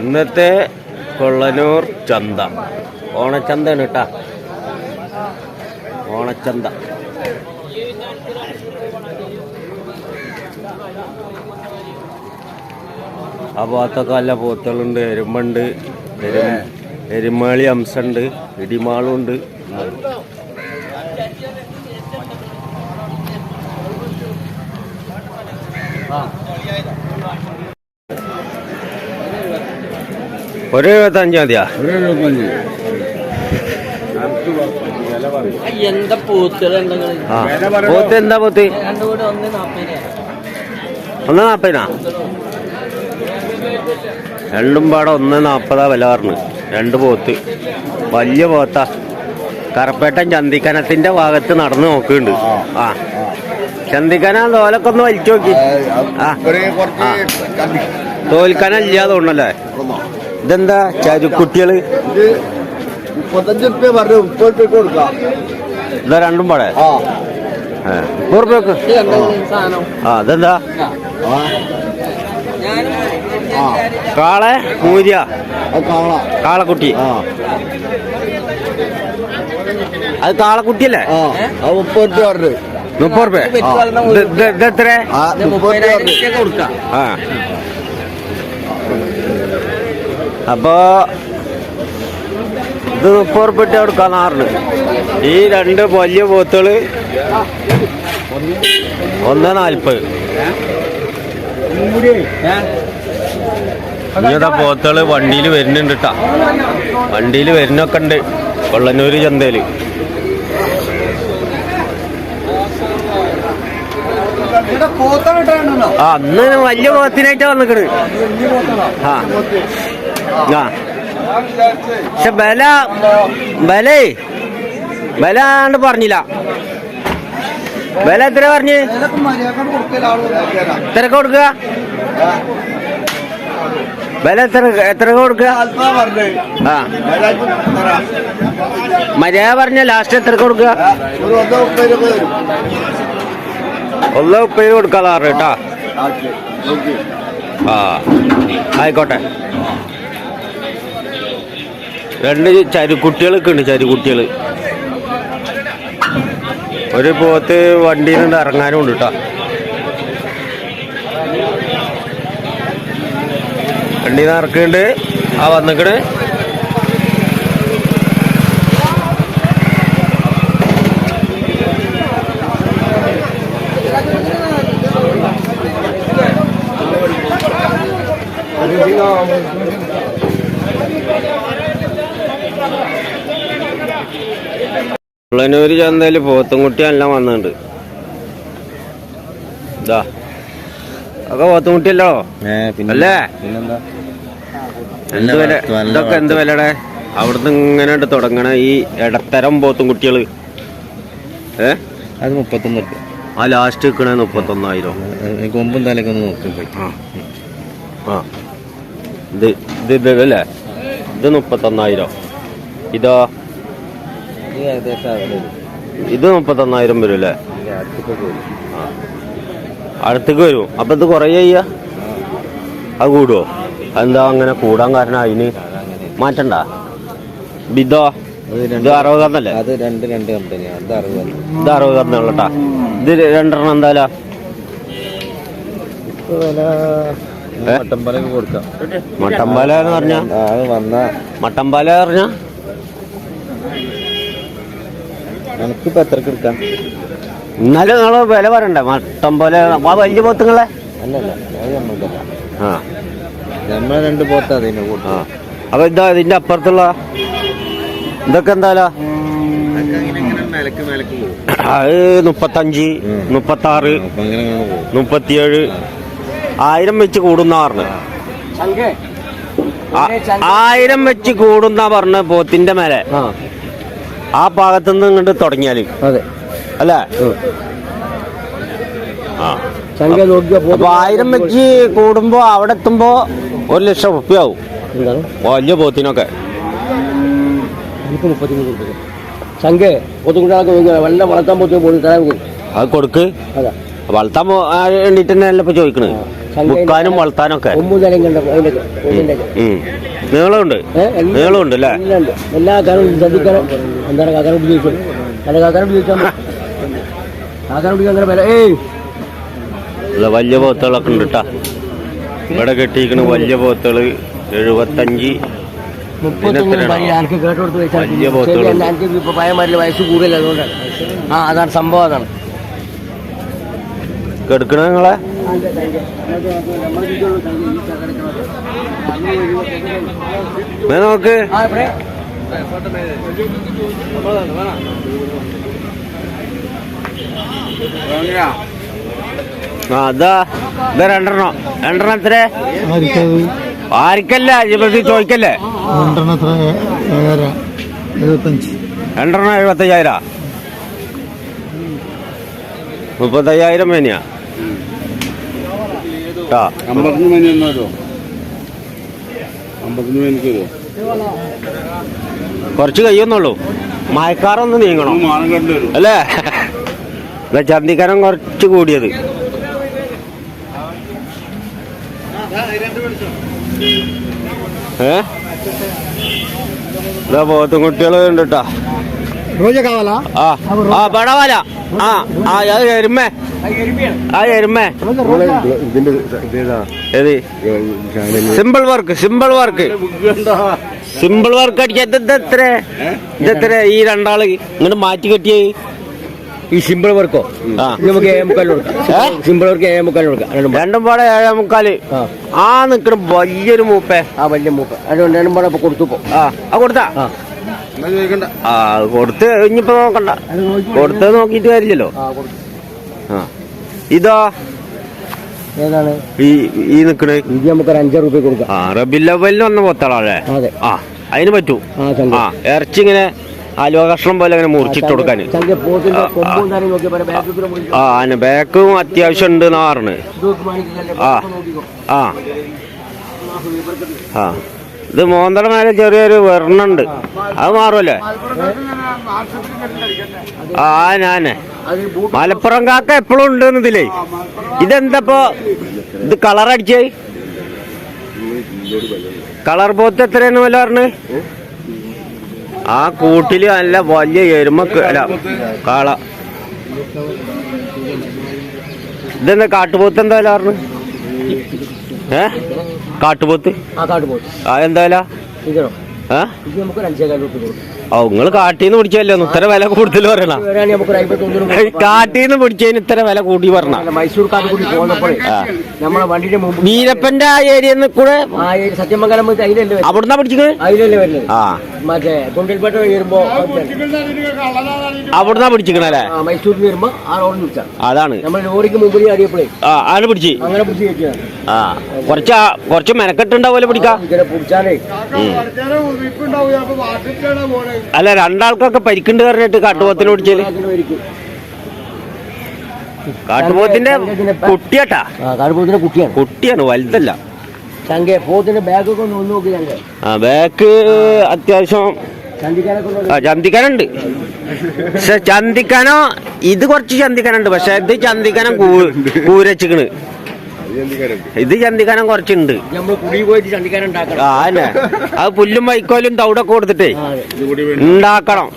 ഇന്നത്തെ കൊള്ളനൂർ ചന്ത. ഓണച്ചന്തയാണ് കേട്ടാ. ഓണച്ചന്ത. ആ ഭാഗത്തൊക്കെ നല്ല പോത്തുകളുണ്ട് എരുമ്പുണ്ട് എരു എരുമാളി അംശമുണ്ട് ഇടിമാളുണ്ട്. ഒരു എഴുപത്തഞ്ചാം തീയതിയാ? എന്താ ആ പോത്ത് എന്താ പോത്ത് ഒന്ന് നാപ്പതിനാ. രണ്ടും പാടെ ഒന്ന് നാപ്പതാ വില പറഞ്ഞു. രണ്ട് പോത്ത്. വലിയ പോത്താ. കറപ്പേട്ടൻ ചന്തിക്കനത്തിന്റെ ഭാഗത്ത് നടന്നു നോക്കുന്നുണ്ട്. ആ ചന്തിക്കന തോലൊക്കെ ഒന്ന് വലിച്ചു നോക്കി. ആ ആ. തോൽക്കന ഇല്ലാതെ ഉണ്ടല്ലേ ഇതെന്താ കുട്ടികൾ? മുപ്പത്തഞ്ച് റുപ്യ പറഞ്ഞു മുപ്പത് റുപ്യ കൊടുക്കാം. ഇതാ രണ്ടും പാടെ? നൂറ് സാധനം? ആ ആ. കാളെ മൂര്യ കാളക്കുട്ടി. അത് കാളക്കുട്ടിയല്ലേ? ആ അത് മുപ്പത് റുപ്യ പറഞ്ഞു. മുപ്പത് റുപ്യ ഇത് എത്ര കൊടുക്കാം. ആ. അപ്പോ ഇത് മുപ്പത് റുപ്യ ഇട്ട് കൊടുക്കാന്ന് ഈ രണ്ട് വലിയ പോത്തുകൾ ഒന്ന് നാൽപ്പത്. ഇങ്ങനത്തെ പോത്തുകൾ വണ്ടിയിൽ വരുന്നുണ്ട് കേട്ടാ വണ്ടിയിൽ വരുന്നൊക്കെ ഉണ്ട്. കൊള്ളന്നൂര് ചന്തയിൽ. ആ അന്ന് വലിയ പോത്തിനായിട്ടാ വന്നിക്കണ്. ആ. ആ പക്ഷെ ബല ബലേ. ബല ആണ്ട് പറഞ്ഞില്ല. ബല എത്ര പറഞ്ഞ്? എത്ര കൊടുക്കുക? ബല എത്ര എത്ര കൊടുക്കുക? ആ. മര്യാദ പറഞ്ഞ ലാസ്റ്റ് എത്ര കൊടുക്കുക? ഒന്നോ ഉപ്പേര് കൊടുക്കാറ് കേട്ടാ. ആ. ആയിക്കോട്ടെ. രണ്ട് ചരുക്കുട്ടികളൊക്കെ ഉണ്ട് ചരുക്കുട്ടികൾ ഒരു പോത്ത് വണ്ടിയിൽ നിന്ന് ഇറങ്ങാനും ഉണ്ട് കേട്ടോ വണ്ടിയിൽ നിന്ന് ഇറക്കുന്നുണ്ട് ആ വന്നിക്കണ്. ഉള്ളനൂര് ചന്തയിൽ പോത്തുംകുട്ടി എല്ലാം വന്നിട്ടുണ്ട്. ഇതാ. ഒക്കെ പോത്തുംകുട്ടിയല്ലോ? അല്ലേ? വില ഇതൊക്കെ എന്ത് വിലടെ? അവിടുന്ന് ഇങ്ങനെ തുടങ്ങണ ഈ ഇടത്തരം പോത്തുംകുട്ടികൾ. ഏ? അത് മുപ്പത്തൊന്ന് റുപ്യ ആ ലാസ്റ്റ് നിൽക്കണേ മുപ്പത്തൊന്നായിരം. കൊമ്പും തലയൊക്കെ ഒന്ന് നോക്കി പോയി. ആ. ആ. ഇത് ഇത് ഇത് അല്ലേ ഇത് മുപ്പത്തൊന്നായിരം. ഇതോ. ഇത്. ഇത് മുപ്പത്തൊന്നായിരം വരും അല്ലേ അടുത്തൊക്കെ വരും. അപ്പൊ ഇത് കുറേ ചെയ്യാ അത് കൂടുവോ? എന്താ അങ്ങനെ കൂടാൻ കാരണം അതിന് മാറ്റണ്ട. ബിദോ ഇത് അറുപത് കന്നല്ലേ അത് രണ്ട് രണ്ട് കമ്പനിയാണ് അത് അറുപത്. ഇത് അറുപത് കന്നുള്ളട്ടാ ഇത് രണ്ടെണ്ണം എന്തായാലും? കൊടുക്കാം. മട്ടമ്പാല എന്ന് പറഞ്ഞ മട്ടമ്പാല പറഞ്ഞ? നമുക്കിപ്പോ എത്രക്ക് എടുക്കാം? എന്നാലും നിങ്ങൾ വില പറയണ്ടേ. മട്ടമ്പാല ആ വലിയ പോത്തുങ്ങളെ? അല്ലല്ല അത് നമ്മൾക്കല്ല ആ. നമ്മളെ രണ്ട് പോത്താ അതിന്റെ ആ. കൂട്ടം അപ്പൊ ഇതാ ഇതിന്റെ അപ്പുറത്തുള്ള ഇതൊക്കെ എന്തായാലും? അത് മുപ്പത്തഞ്ച്. മുപ്പത്താറ് മുപ്പത്തിയേഴ് ആയിരം വെച്ച് കൂടുന്ന പറഞ്ഞ. ആയിരം വെച്ച് കൂടുന്ന പറഞ്ഞ പോത്തിന്റെ മേലെ. ആ ഭാഗത്തു ഭാഗത്തുനിന്ന് ഇങ്ങോട്ട് തുടങ്ങിയാലും. അതെ. അല്ലേ? ആ. സംഖ്യ അപ്പൊ ആയിരം വെച്ച് കൂടുമ്പോ അവിടെ എത്തുമ്പോ ഒരു ലക്ഷം റുപ്യാവും എന്താണ്? വലിയ പോത്തിനൊക്കെ. എനിക്ക് മുപ്പത്തിമൂന്ന് രൂപ സംഖ്യ ഒത്തുകൂടാതെ വെള്ളം വളർത്താൻ പോയി പോയി തരാൻ അത് കൊടുക്ക്. അതാ. വളർത്താൻ പോ- ആ വേണ്ടിട്ട് തന്നെ അല്ല ഇപ്പൊ ചോദിക്കണത് മുക്കാനും വളർത്താനൊക്കെ. കണ്ട? ഉം. നീളമുണ്ട്. നീളമുണ്ട് അല്ലേ? എല്ലാ കാര്യങ്ങളും ശ്രദ്ധിക്കണം. എന്താണ് കാക്കാനെ ചോദിച്ചത് അല്ല കാക്കാനെ ചോദിച്ചാൽ കാക്കാനെ ഉപയോഗിക്കാൻ അങ്ങനെ വില ഏയ്. അല്ല വലിയ പോത്തുകളൊക്കെ ഉണ്ട് കേട്ടാ ഇവിടെ കെട്ടിയിരിക്കണ വലിയ പോത്തുകൾ എഴുപത്തഞ്ച്. പയന്മാരിൽ പോത്തുകൾ. വയസ്സ് കൂടുതൽ അതുകൊണ്ടാണ് ആ അതാണ് സംഭവം അതാണ്. കെടുക്കണ നിങ്ങളെ? നോക്ക്? ആ അതാ ഇതാ രണ്ടെണ്ണം. രണ്ടെണ്ണം എത്ര? ആർക്കല്ല? ജിബസി ചോദിക്കല്ലേ? രണ്ടെണ്ണം എത്ര? എഴുപത്തഞ്ച്. രണ്ടെണ്ണം എഴുപത്തയ്യായിരം? മുപ്പത്തയ്യായിരം മേനിയാ. അമ്പത്തിന് മേനി അമ്പത്തിന് മേനിക്ക് തരുമോ കുറച്ച് കഴിയുന്നുള്ളൂ. മയക്കാറൊന്ന് നീങ്ങണം. അല്ലേ? എന്നാ ചന്തിക്കരം കുറച്ച് കൂടിയത്. ഏ? ഇതാ പോത്തും കുട്ടികൾ ഉണ്ട് കേട്ടാ రోజే కావాలా ആ ആ പടവാല ആ ആ അത് എരുമേ ആ എരുമേ ഇതിന്റെ ഇതേതാ ഏത് simple work simple work simple work അടിച്ച ഇതെത്ര ഇതെത്ര ഈ രണ്ടാള് ഇങ്ങോട്ട് മാറ്റി കെട്ടിയേ ഈ സിമ്പിൾ വർക്കോ ആ നമുക്ക് ഏഴ് മുക്കാലിന് കൊടുക്കാം ഏ? സിമ്പിൾ വർക്ക് ഏഴ് മുക്കാലിന് കൊടുക്കാം രണ്ടും പാടെ. രണ്ടും പാടെ ഏഴേ മുക്കാല് ആ ആ നിക്കണ വലിയൊരു മൂപ്പേ ആ വലിയ മൂപ്പ് അതുകൊണ്ട് രണ്ടും പാടെ ഇപ്പൊ കൊടുത്തു പോ ആ ആ കൊടുത്താ ആ കൊടുത്ത് ഇനിയിപ്പോ നോക്കണ്ട. കൊടുത്ത് നോക്കിട്ട് കാര്യമില്ലല്ലോ. ആ ഇതോ. ഏതാണ്? ഈ ഈ നിക്കണേ. ഇത് നമുക്ക് ഒരു അഞ്ചാറ് കൊടുക്കാം. ആ റബില്ലവലിന് വന്ന പോത്താളല്ലേ? ആ അതിന് പറ്റൂ. ആ ഇറച്ചി ഇങ്ങനെ ആലുവ കഷ്ണം പോലെ അങ്ങനെ മുറിച്ചിട്ട് കൊടുക്കാൻ ആ, ബാക്ക് അതിന് അത്യാവശ്യം ഉണ്ട് എന്നാ ആ. ആ. ആ. ഇത് മോന്തട ചെറിയൊരു വെർണുണ്ട് അത് മാറുമല്ലേ? ആ ഞാനേ. മലപ്പുറം കാക്ക എപ്പോഴും ഉണ്ട് ഇതിലേ ഇതെന്തപ്പോ? ഇത് കളർ അടിച്ചേ? കളർ പോത്ത് എത്രയാണ് വല്ല പറഞ്ഞ്? ആ കൂട്ടിൽ നല്ല വലിയ എരുമക്ക് അല്ല കാള. ഇതെന്താ കാട്ടുപോത്ത് എന്താ വില പറഞ്ഞു? ഏ? കാട്ടുപോത്ത്? ആ കാട്ട് പോകും ആ എന്താ വില ഇതോ ഏ ഇത് നമുക്ക് ഒരു അഞ്ചേകാൽ രൂപ കൊടുക്കും. ഓ കാട്ടിന്ന് കാട്ടീന്ന് പിടിച്ചല്ലേ ഇത്ര വില കൂടുതൽ പറയണ. കാട്ടീന്ന് പിടിച്ചതിന് ഇത്ര വില കൂടി പറഞ്ഞ. മൈസൂർ കാട് കൂടി പോകുന്നപ്പോഴേ നമ്മളെ വണ്ടിയുടെ മുമ്പ് വീരപ്പന്റെ ആ ഏരിയ കൂടെ സത്യമംഗലം അവിടുന്ന് പിടിച്ചത്? അതിലല്ലേ വരുന്നത്? ആ. മറ്റേ കുണ്ടിൽപേട്ട വരുമ്പോ അവിടുന്ന് പിടിച്ചിക്കണല്ലേ മൈസൂരിൽ വരുമ്പോ ആ റോഡിൽ അതാണ്. നമ്മൾ ലോറിക്ക് മുമ്പിൽ അറിയപ്പോഴേ ആ ആണ് പിടിച്ച്. അങ്ങനെ പിടിച്ച് ആ കുറച്ച് കുറച്ച് മെനക്കെട്ടുണ്ടാവുമല്ലോ പിടിക്കാം പിടിച്ചാലേ. അല്ല രണ്ടാൾക്കൊക്കെ പരിക്കുണ്ട് പറഞ്ഞിട്ട് കാട്ടുപോത്തിന് വരിക്കും. കാട്ടുപോത്തിന്റെ കുട്ടിയാട്ടാ. കാട്ടുപോത്തിന്റെ കുട്ടിയാണ്. കുട്ടിയാണ് വലുതല്ല. ആ ബാക്ക് അത്യാവശ്യം ചന്തിക്കനുണ്ട്. പക്ഷെ ചന്തിക്കാനോ ഇത് കുറച്ച് ചന്തിക്കാനുണ്ട്. പക്ഷെ ഇത് ചന്തിക്കനം കൂരച്ചിക്കണ്. ഇത് ചന്തിക്കാനം കുറച്ചുണ്ട്. നമ്മൾ കുടി പോയിട്ട് ചന്തിക്കാനം ഉണ്ടാക്കണം. ആ അന്നെ അത് പുല്ലും വൈക്കോലും തവിടൊക്കെ കൊടുത്തിട്ടേ ഉണ്ടാക്കണം.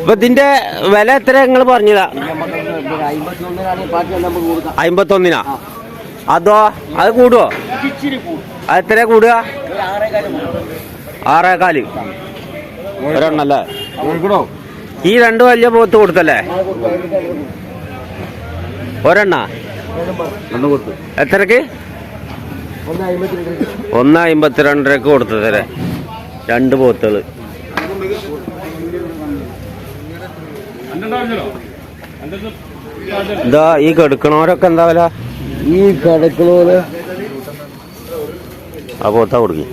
ഇപ്പൊ ഇതിന്റെ വില എത്ര നിങ്ങൾ പറഞ്ഞതാ? അമ്പത്തൊന്നിനാ? അതോ അത് കൂടുവോ? അതെത്ര കൂടും. അത് എത്ര കൂടുക? ആറേക്കാൽ ആറേകാലം ഒരെണ്ണല്ലേ? ഈ രണ്ട് വലിയ പോത്ത് കൊടുത്തല്ലേ. ഒരെണ്ണ? എത്രക്ക്? ഒന്ന് അമ്പത്തിരണ്ടരക്ക് അമ്പത്തിരണ്ടരക്ക് കൊടുത്തതല്ലേ? രണ്ട് പോത്തുകൾ. ഇതാ ഈ കെടുക്കണവരൊക്കെ എന്താ വില? ഈ കെടുക്കണോര് ആ പോത്താ കൊടുക്കി.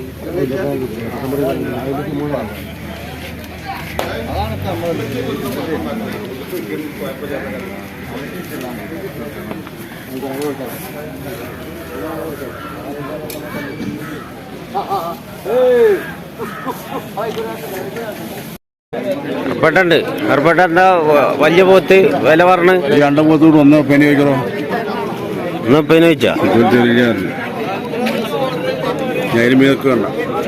പെട്ടുണ്ട് ഏർപ്പെട്ട എന്താ വ- വലിയ പോത്ത്? വില പറഞ്ഞ്? രണ്ടും പോത്തോട് ഒന്ന് പെനി വയ്ക്കണോ ഒന്ന് പെനി വെച്ചാ വേണ്ട.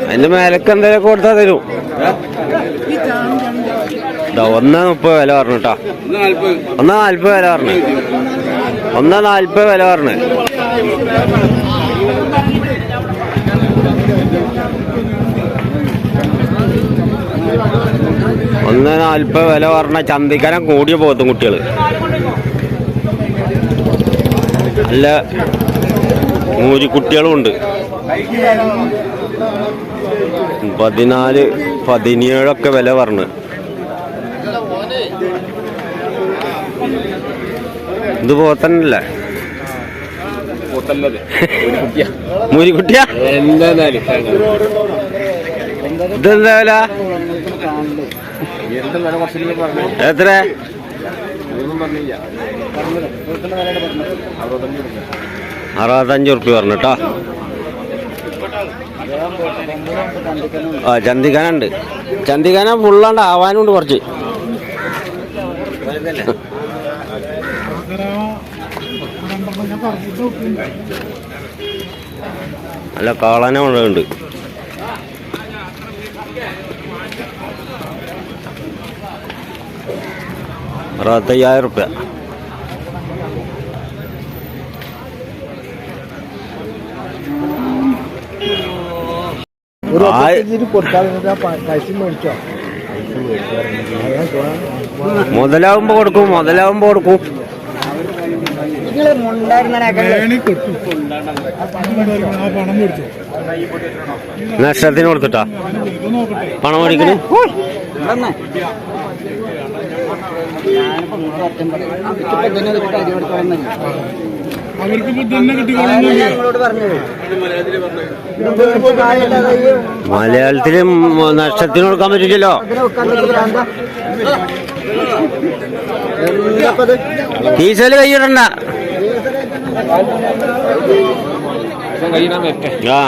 അതിന്റെ മേലക്ക് എന്തെങ്കിലും കൊടുത്താൽ തരും. ഒന്നാ മുപ്പത് വില പറഞ്ഞു ഒന്നാ ഒന്ന് നാല്പത് വില പറഞ്ഞു. ഒന്ന് നാൽപ്പത് വില പറഞ്ഞു. ഒന്ന് നാൽപ്പത് വില പറഞ്ഞ ചന്തിക്കനം കൂടിയ പോത്തും കുട്ടികൾ നല്ല മൂരിക്കുട്ടികളും ഉണ്ട്. പതിനാല് പതിനേഴൊക്കെ വില പറഞ്ഞു. ഇത് പോത്തന്നല്ലേ മൂരിക്കുട്ടിയാ? ഇതെന്താ വില? എത്ര? അറുപത്തഞ്ച് ഉറുപ്പ്യ പറഞ്ഞു കേട്ടോ. ആ ചന്തിക്കാനുണ്ട്. ചന്തിക്കാന ഫുള്ളാണ്ട് ആവാനുണ്ട് കുറച്ച്. നല്ല കാളാന ഉണ്ട് അറുപത്തയ്യായിരം റുപ്യ. മുതലാവുമ്പോ കൊടുക്കും മുതലാവുമ്പോ കൊടുക്കും. നഷ്ടത്തിന് കൊടുത്തിട്ടാ? പണം മേടിക്കണ്? മലയാളത്തിൽ നഷ്ടത്തിന് കൊടുക്കാൻ പറ്റില്ലല്ലോ. ഡീസൽ കൈയിടണ്ട. ಸಂಗ ಈ ನಾಮ ಇಟ್ಟೆ ಹಾ